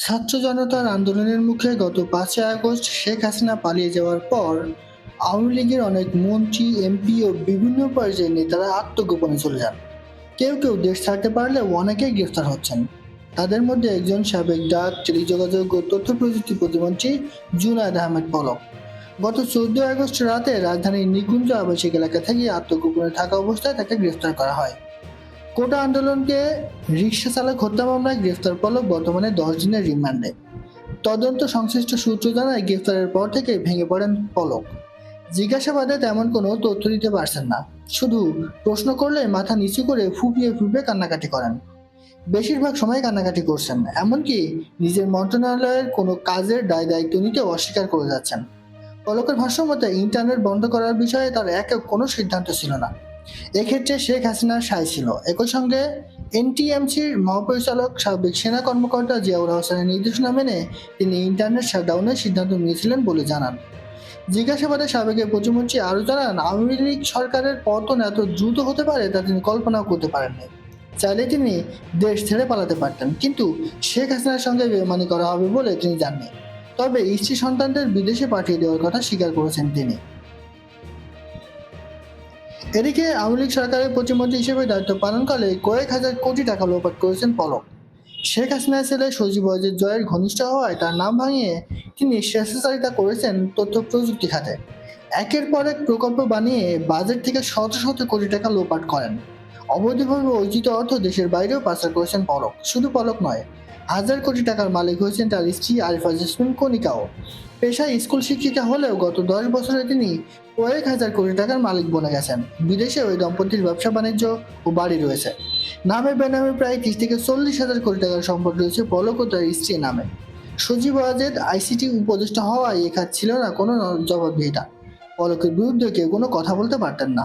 ছাত্র জনতার আন্দোলনের মুখে গত পাঁচই আগস্ট শেখ হাসিনা পালিয়ে যাওয়ার পর আওয়ামী লীগের অনেক মন্ত্রী, এমপি ও বিভিন্ন পর্যায়ের নেতারা আত্মগোপনে চলে যান। কেউ কেউ দেশ ছাড়তে পারলে অনেকেই গ্রেফতার হচ্ছেন। তাদের মধ্যে একজন সাবেক ডাক, টেলিযোগাযোগ ও তথ্য প্রযুক্তি প্রতিমন্ত্রী জুনায়দ আহমেদ পলক। গত চোদ্দ আগস্ট রাতে রাজধানীর নিকুঞ্জ আবাসিক এলাকা থেকে আত্মগোপনে থাকা অবস্থায় তাকে গ্রেফতার করা হয়। কোটা আন্দোলনকে রিক্সা চালক হত্যা মামলায় গ্রেফতার পলক বর্তমানে দশ দিনের রিমান্ডে। তদন্ত সংশ্লিষ্ট সূত্র জানায় গ্রেফতারের পর থেকে ভেঙে পড়েন পলক। জিজ্ঞাসাবাদে তেমন কোনো তথ্য দিতে পারছেন না। শুধু প্রশ্ন করলে মাথা নিচু করে ফুপিয়ে ফুপিয়ে কান্নাকাটি করেন। বেশিরভাগ সময় কান্নাকাটি করছেন, এমনকি নিজের মন্ত্রণালয়ের কোনো কাজের দায় দায়িত্ব নিতে অস্বীকার করে যাচ্ছেন। পলকের ভাষ্য মতে, ইন্টারনেট বন্ধ করার বিষয়ে তার একক কোনো সিদ্ধান্ত ছিল না। এক্ষেত্রে শেখ হাসিনার সায় ছিল। একই সঙ্গে এনটিএমসির মহাপরিচালক, সাবেক সেনা কর্মকর্তা জিয়াউর হোসেনের নির্দেশনা মেনে তিনি ইন্টারনেট শাটডাউনের সিদ্ধান্ত নিয়েছিলেন বলে জানান। জিজ্ঞাসাবাদে সাবেক এই প্রতিমন্ত্রী আরও জানান, আওয়ামী লীগ সরকারের পতন এত দ্রুত হতে পারে তা তিনি কল্পনাও করতে পারেননি। চাইলে তিনি দেশ ছেড়ে পালাতে পারতেন, কিন্তু শেখ হাসিনার সঙ্গে বেমানি করা হবে বলে তিনি জাননি। তবে স্ত্রী সন্তানদের বিদেশে পাঠিয়ে দেওয়ার কথা স্বীকার করেছেন তিনি। এদিকে আওয়ামী লীগ সরকারের প্রতিমন্ত্রী হিসেবে দায়িত্ব পালনকালে কয়েক হাজার কোটি টাকা লোপাট করেছেন পলক। শেখ হাসিনার ছেলে সজীব ওয়াজেদ জয়ের ঘনিষ্ঠ হওয়ায় তার নাম ভাঙিয়ে তিনি স্বেচ্ছাচারিতা করেছেন তথ্য প্রযুক্তি খাতে। একের পর এক প্রকল্প বানিয়ে বাজেট থেকে শত শত কোটি টাকা লোপাট করেন। অবৈধভাবে অর্জিত অর্থ দেশের বাইরেও পাচার করেছেন পলক। শুধু পলক নয়, হাজার কোটি টাকার মালিক হয়েছেন তার স্ত্রী আরিফা জেসমিন কণিকাও। পেশায় স্কুল শিক্ষিকা হলেও গত দশ বছরে তিনি কয়েক হাজার কোটি টাকার মালিক বনে গেছেন। বিদেশে ওই দম্পতির ব্যবসা বাণিজ্য ও বাড়ি রয়েছে। নামে বেনামে প্রায় ত্রিশ থেকে চল্লিশ হাজার কোটি টাকার সম্পদ রয়েছে পলক ও তার নামে। সজীব আজেদ আইসিটি উপদেষ্টা হওয়ায় এ ছিল না, কোনো জবাবদিহিতা। পলকের বিরুদ্ধে কেউ কোনো কথা বলতে পারতেন না।